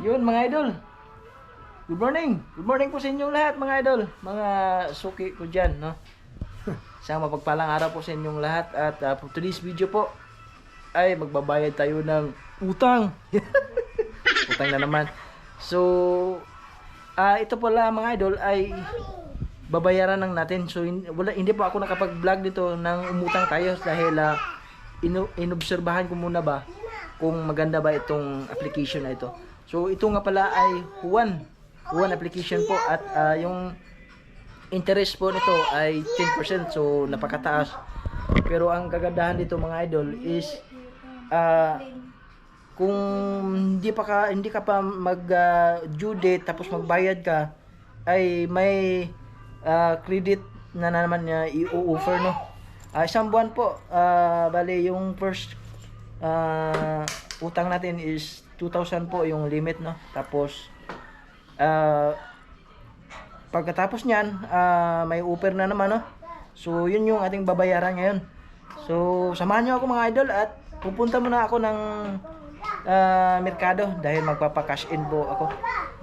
Yun mga idol. Good morning. Good morning po sa inyong lahat mga idol. Mga suki ko dyan, no? Isang mapagpalang araw po sa inyong lahat. At uh, for today's video po, ay magbabayad tayo ng utang. utang na naman. So, ah ito pala mga idol ay babayaran lang natin. So, hin- wala, hindi po ako nakapag-vlog dito ng umutang tayo dahil uh, inobserbahan ko muna ba kung maganda ba itong application na ito. So, ito nga pala ay Juan. Juan application po at ah, yung interest po nito ay 10%. So, napakataas. Pero ang kagandahan dito mga idol is ah, kung hindi pa ka hindi ka pa mag ah, due date tapos magbayad ka ay may ah, credit na, na naman niya i-offer no. Ah, isang buwan po ah, bale yung first ah, utang natin is 2,000 po yung limit no. Tapos ah, pagkatapos niyan ah, may offer na naman no. So yun yung ating babayaran ngayon. So samahan niyo ako mga idol at pupunta muna ako ng ah, merkado dahil magpapa-cash in po ako.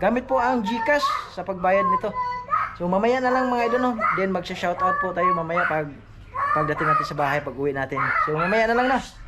Gamit po ang GCash sa pagbayad nito. So mamaya na lang mga idol no. Then magsa-shoutout po tayo mamaya pag pagdating natin sa bahay pag uwi natin. So mamaya na lang na. Tara.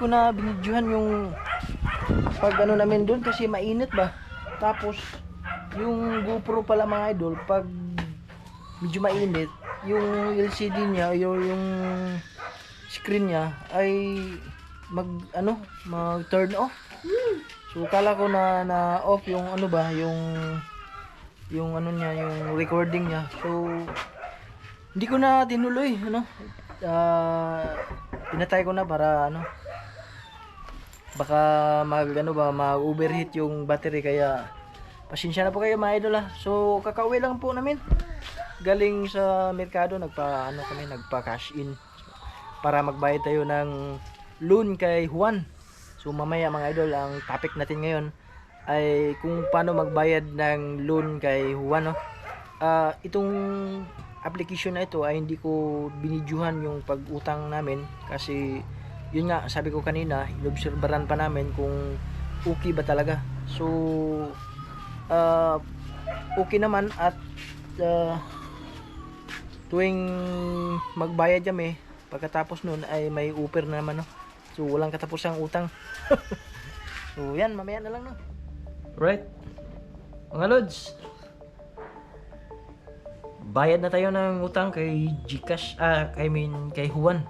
Ko na binidyohan yung pag ano namin doon kasi mainit ba. Tapos yung GoPro pala mga idol pag medyo mainit yung LCD niya yung, yung screen niya ay mag ano mag turn off. So kala ko na na off yung ano ba yung yung ano niya yung recording niya. So hindi ko na tinuloy ano. Ah pinatay ko na para ano baka mag ano ba mag overheat yung battery kaya pasensya na po kayo mga idol ha. So kakauwi lang po namin. Galing sa merkado nagpa ano kami nagpa cash in para magbayad tayo ng loan kay Juan. So mamaya mga idol ang topic natin ngayon ay kung paano magbayad ng loan kay Juan no. Ah, itong application na ito ay hindi ko binidyuhan yung pag-utang namin kasi yun nga sabi ko kanina inobserbaran pa namin kung okay ba talaga. So ah, okay naman at ah, tuwing magbayad kami pagkatapos nun ay may upper na naman no. So walang katapusang utang. so yan mamaya na lang no. Right. Mga lods. Bayad na tayo ng utang kay Gcash ah I mean kay Juan.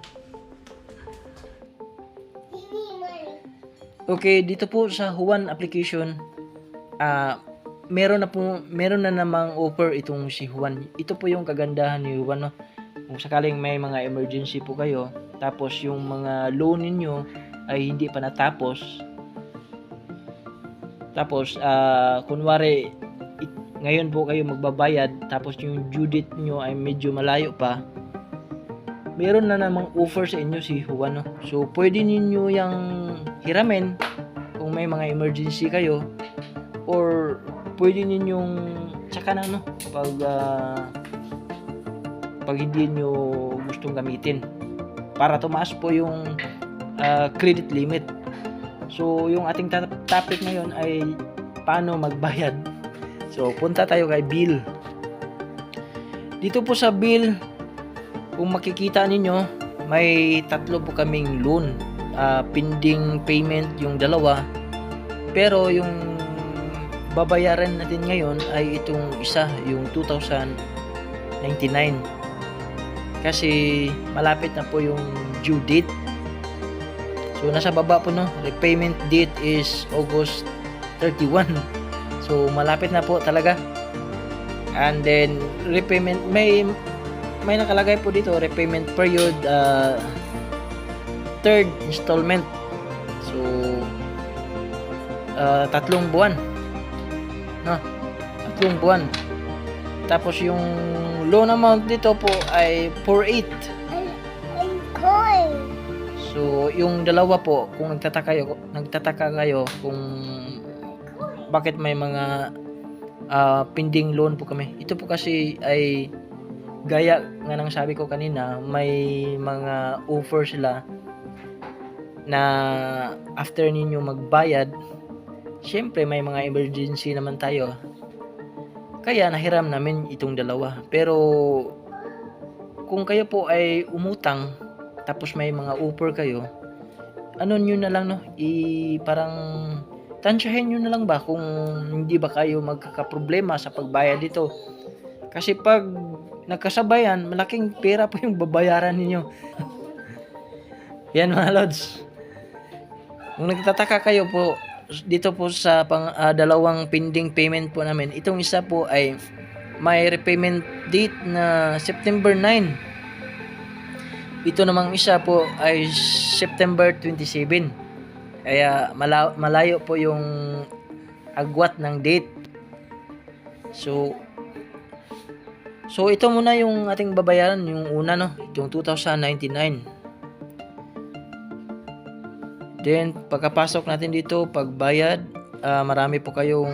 Okay, dito po sa Juan application ah meron na po meron na namang offer itong si Juan. Ito po yung kagandahan ni Juan no. Kung sakaling may mga emergency po kayo, tapos yung mga loan ninyo ay hindi pa natapos. Tapos ah kunwari it- ngayon po kayo magbabayad tapos yung due date nyo ay medyo malayo pa meron na namang offer sa inyo si Juan no? so pwede ninyo yung hiramin. Kung may mga emergency kayo or pwede ninyong tsaka na no? Pag ah, pag hindi nyo gustong gamitin. Para tumaas po yung ah, credit limit. So yung ating topic ngayon ay paano magbayad. So punta tayo kay bill. Dito po sa bill kung makikita ninyo may tatlo po kaming loan Ah, pending payment yung dalawa. Pero yung babayaran natin ngayon ay itong isa yung 2099 kasi malapit na po yung due date. So nasa baba po no? Repayment date is August 31 so malapit na po talaga. And then repayment may may nakalagay po dito repayment period uh, third installment. So uh, tatlong buwan. No tatlong buwan. Tapos yung loan amount dito po ay 48 So, yung dalawa po, kung nagtataka kayo, nagtataka kayo kung bakit may mga ah, pending loan po kami. Ito po kasi ay gaya nga ng sabi ko kanina, may mga offer sila na after ninyo magbayad, syempre may mga emergency naman tayo. Kaya nahiram namin itong dalawa. Pero kung kayo po ay umutang tapos may mga offer kayo, ano nyo na lang no, i parang tansyahin nyo na lang ba kung hindi ba kayo magkakaproblema sa pagbayad dito. Kasi pag nagkasabayan, malaking pera po yung babayaran ninyo. Yan mga lods. Kung nagtataka kayo po, dito po sa pang, ah, dalawang pending payment po namin, itong isa po ay may repayment date na September 9. Ito namang isa po ay September 27. Kaya mala- malayo po yung agwat ng date. So So ito muna yung ating babayaran yung una no, yung 2099. Then pagkapasok natin dito, pagbayad, ah, marami po kayong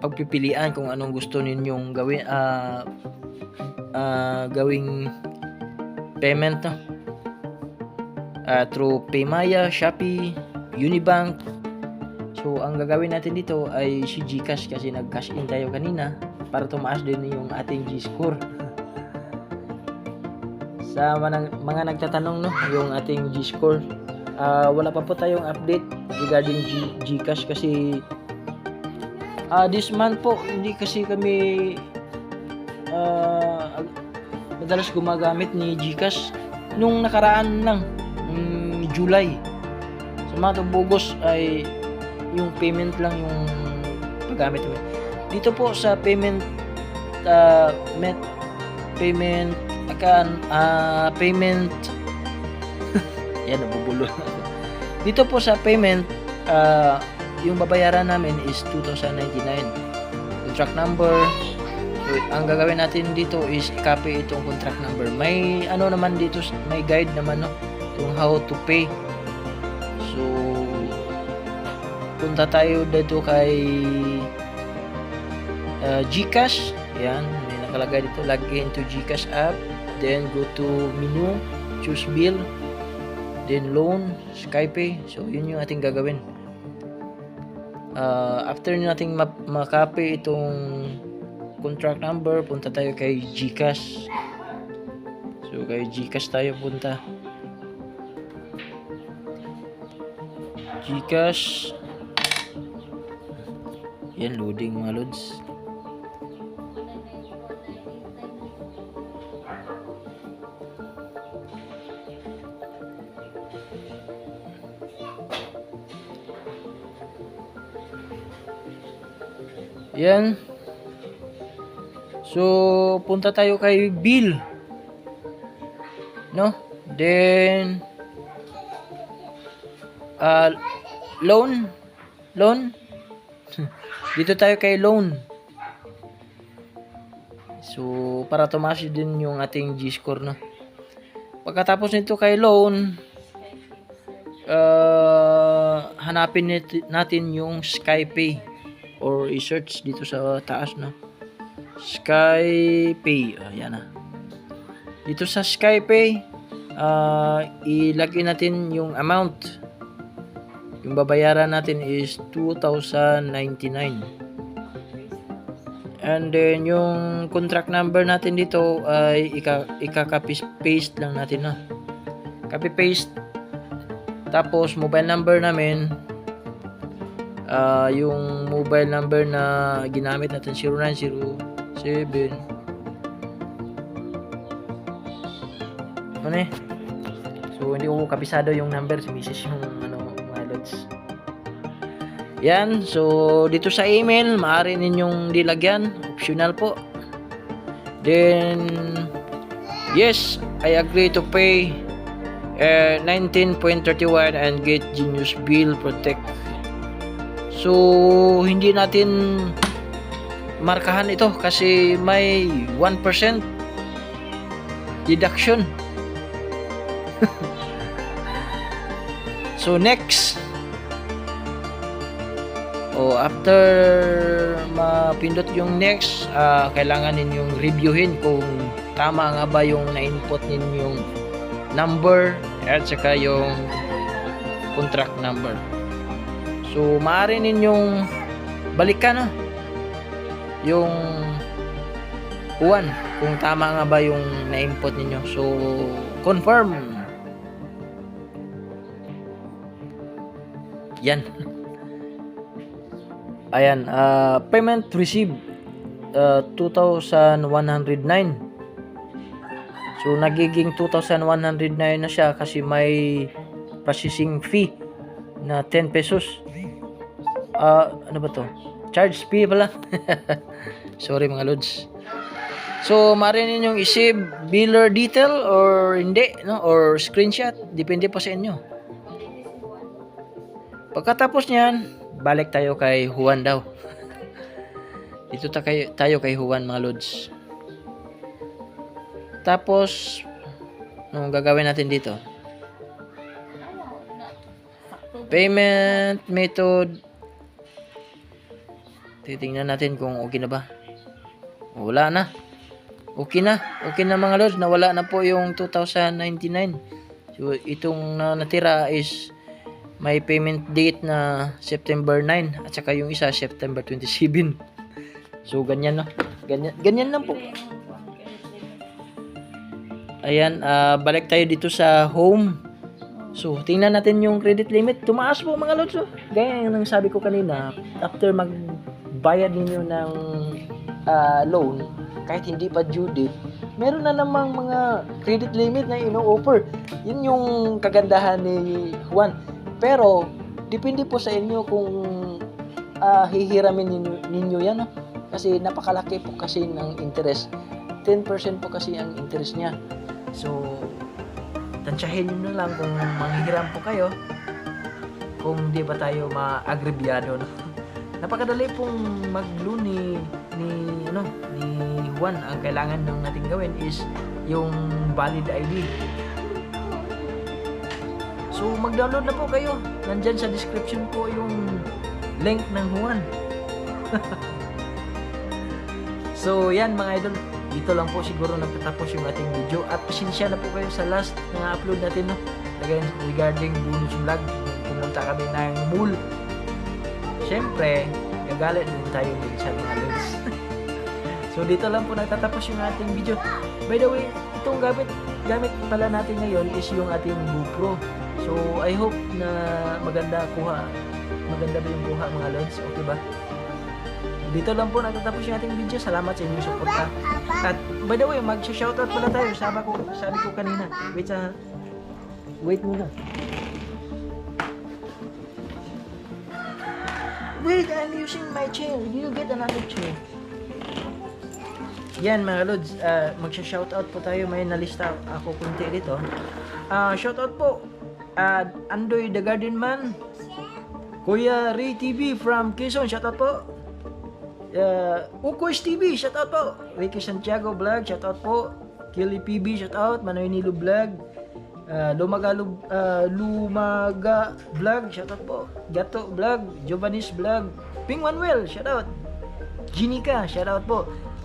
pagpipilian kung anong gusto ninyong gawin ah ah, gawing payment no? Ah, through Paymaya, Shopee, Unibank. So, ang gagawin natin dito ay si GCash kasi nag-cash in tayo kanina para tumaas din yung ating G-score. Sa mga, mga nagtatanong no, yung ating G-score ah, wala pa po tayong update regarding G Gcash kasi ah this month po hindi kasi kami ah, madalas gumagamit ni Gcash. Nung nakaraan lang nung July. Sa mga tubugos ay yung payment lang yung paggamit mo dito po sa payment ah, met payment akan ah, payment yan nabubulo dito po sa payment ah, yung babayaran namin is 2,099 contract number so, ang gagawin natin dito is i-copy itong contract number. May ano naman dito may guide naman no kung how to pay. So punta tayo dito kay uh, Gcash. Yan may nakalagay dito log into Gcash app then go to menu choose bill then loan Skypay so yun yung ating gagawin. Uh, after nating ma- itong contract number punta tayo kay Gcash. So kay Gcash tayo punta. Gcash. Yan loading mga loads Yan. So, punta tayo kay Bill. No? Then, uh, loan. Loan. Dito tayo kay loan. So, para tumaas din yung ating G-score, no? Pagkatapos nito kay loan, uh, hanapin natin yung Skypay or i-search dito sa taas no? Skypay ayan na dito sa Skypay uh, ilagay natin yung amount. Yung babayaran natin is 2,099 and then yung contract number natin dito ay ika, ika-copy paste lang natin no? Copy paste tapos mobile number namin ah yung mobile number na ginamit natin 0907 ano eh? So hindi ko kapisado yung number si misis yung ano mga lods. Yan so dito sa email maaari ninyong dilagyan optional po. Then yes I agree to pay uh, 19.31 and get Genius Bill Protect So, hindi natin markahan ito kasi may 1% deduction. so, next. O, after mapindot yung next, ah, kailangan ninyong reviewin kung tama nga ba yung na-input ninyong number at saka yung contract number. So, maaari ninyong balikan no? yung uwan kung tama nga ba yung na-input ninyo. So, confirm. Yan. Ayan, ah, payment received ah, 2,109. So, nagiging 2,109 na siya kasi may processing fee na 10 pesos. Ah, ano ba to? Charge fee pala. Sorry mga lods. So, maaari ninyong i-save biller detail or hindi, no? Or screenshot. Depende po sa inyo. Pagkatapos niyan, balik tayo kay Juan daw. Dito ta kay, tayo kay Juan mga lods. Tapos, anong gagawin natin dito? Payment method. Titingnan natin kung okay na ba. Wala na. Okay na. Okay na mga lods. Nawala na po yung 2099. So, itong na natira is may payment date na September 9 at saka yung isa September 27. So, ganyan no. Ganyan, ganyan lang po. Ayan, ah, balik tayo dito sa home. So, tingnan natin yung credit limit. Tumaas po mga lods. oh. Gaya ng sabi ko kanina, after magbayad ninyo ng ah, loan, kahit hindi pa due date, meron na namang mga credit limit na ino-offer. Yun yung kagandahan ni Juan. Pero, depende po sa inyo kung ah, hihiramin ninyo, ninyo yan. no? Kasi napakalaki po kasi ng interest. 10% po kasi ang interest niya. So, tansyahin nyo na lang kung manghihiram po kayo kung di ba tayo maagrebyado no? Napakadali pong mag-loan ni ni ano ni Juan. Ang kailangan nung nating gawin is yung valid ID so mag-download na po kayo. Nandyan sa description po yung link ng Juan. So yan mga idol. Dito lang po siguro nagtatapos yung ating video. At pasensya na po kayo sa last na upload natin no? Again, regarding bonus vlog pumunta kami ng mall syempre gagalit din tayo din sa mga lods so dito lang po nagtatapos yung ating video by the way itong gamit gamit pala natin ngayon is yung ating GoPro so I hope na maganda kuha maganda ba yung kuha mga lods okay ba dito lang po natatapos yung ating video. Salamat sa inyong suporta. At by the way, mag-shoutout pala tayo. Sabi ko, sabi ko kanina. Wait sa Wait muna. Wait, I'm using my chair. You get another chair. Yan mga lods, uh, magsha-shoutout po tayo. May nalista ako kunti dito. Ah, shoutout po. Uh, Andoy the Garden Man. Kuya Ray TV from Quezon, shoutout po. Uh, Ukoys TV, shoutout po. Ricky Santiago Vlog, shoutout po. Kili PB, shoutout. Manoy Nilo Vlog. Uh, Lumaga, Lu- uh, Lumaga Vlog, shoutout po. Gato Vlog, Giovannis Vlog. Ping Manuel, shoutout. Jinika, shoutout po.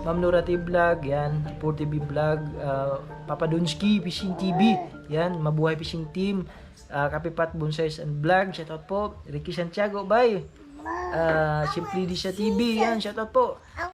Ma'am Nora T Vlog, yan. 4TV Vlog, uh, Papa Dunsky, Fishing TV, yan. Mabuhay Fishing Team, uh, Kapipat Bonsais and Vlog, shoutout po. Ricky Santiago, bye. Uh, Simply Disha TV, yan, shoutout po.